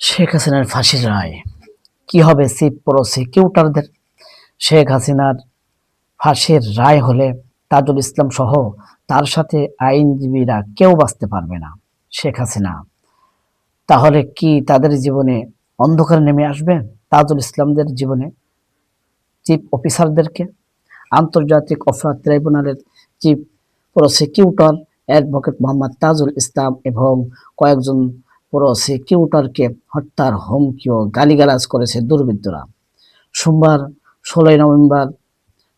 শেখ হাসিনার ফাঁসির রায়। কি হবে চিফ প্রসিকিউটরদের শেখ হাসিনার ফাঁসির রায় হলে তাজুল ইসলাম সহ তার সাথে আইনজীবীরা কেউ বাঁচতে পারবে না, শেখ হাসিনা। তাহলে কি তাদের জীবনে অন্ধকার নেমে আসবে তাজুল ইসলামদের জীবনে? চিফ অফিসারদেরকে? আন্তর্জাতিক অপরাধ ট্রাইব্যুনালের chief prosecutor advocate Mohammad Tajul Islam এবং কয়েকজন প্রসিকিউটরকে হত্যার হুমকি ও গালিগালাজ করেছে দুর্বৃত্তরা। সোমবার ষোলোই নভেম্বর,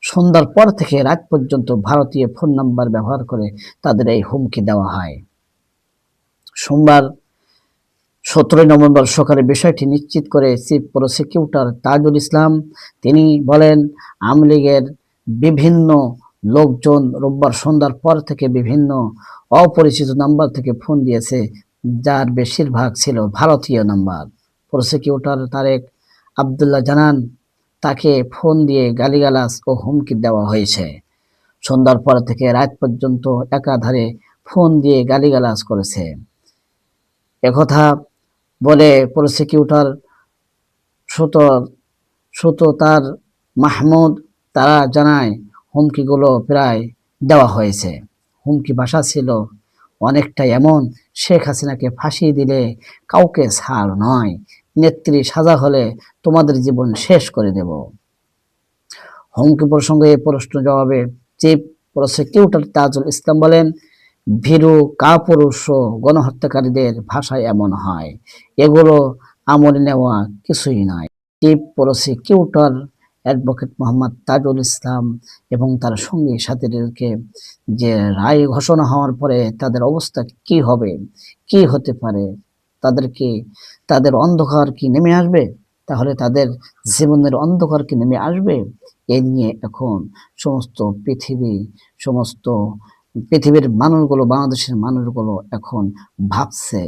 সন্ধ্যার পর থেকে রাত পর্যন্ত ভারতীয় ফোন নাম্বার ব্যবহার করে তাদের এই হুমকি দেওয়া হয়। সোমবার সতেরোই নভেম্বর সকালে বিষয়টি নিশ্চিত করে চিফ প্রসিকিউটর তাজুল ইসলাম। তিনি বলেন, আওয়ামী লীগের বিভিন্ন লোকজন রোববার সন্ধ্যার পর থেকে বিভিন্ন অপরিচিত নাম্বার থেকে ফোন দিয়েছে যার বেশিরভাগ ছিল ভারতীয় নাম্বার। প্রসিকিউটর তারেক আবদুল্লাহ জানান, তাকে ফোন দিয়ে গালিগালাস ও হুমকি দেওয়া হয়েছে। সন্ধ্যার পর থেকে রাত পর্যন্ত একাধারে ফোন দিয়ে গালিগালাজ করেছে। একথা বলে প্রসিকিউটর সুত সুত তার মাহমুদ, তারা জানায়, হুমকিগুলো প্রায় দেওয়া হয়েছে। হুমকি ভাষা ছিল অনেকটা এমন। শেখ হাসিনাকে ফাঁসি দিলে কাউকে ছাড় নয়। নেত্রী সাজা হলে তোমাদের জীবন শেষ করে দেব। হুমকি প্রসঙ্গে এই প্রশ্ন জবাবে চিফ প্রসিকিউটর তাজুল ইসলাম বলেন, ভীরু কাপুরুষ গণহত্যাকারীদের ভাষায় এমন হয়। এগুলো আমলে নেওয়া কিছুই নয়। Chief prosecutor advocate Mohammad Tajul Islam এবং তার সঙ্গী সাথীদেরকে যে রায় ঘোষণা হওয়ার পরে তাদের অবস্থা কি হবে, কি হতে পারে তাদেরকে তাদের অন্ধকার কি নেমে আসবে? তাহলে তাদের জীবনের অন্ধকার কি নেমে আসবে? এ নিয়ে এখন সমস্ত পৃথিবী, সমস্ত পৃথিবীর মানুষগুলো, বাংলাদেশের মানুষগুলো এখন ভাবছে।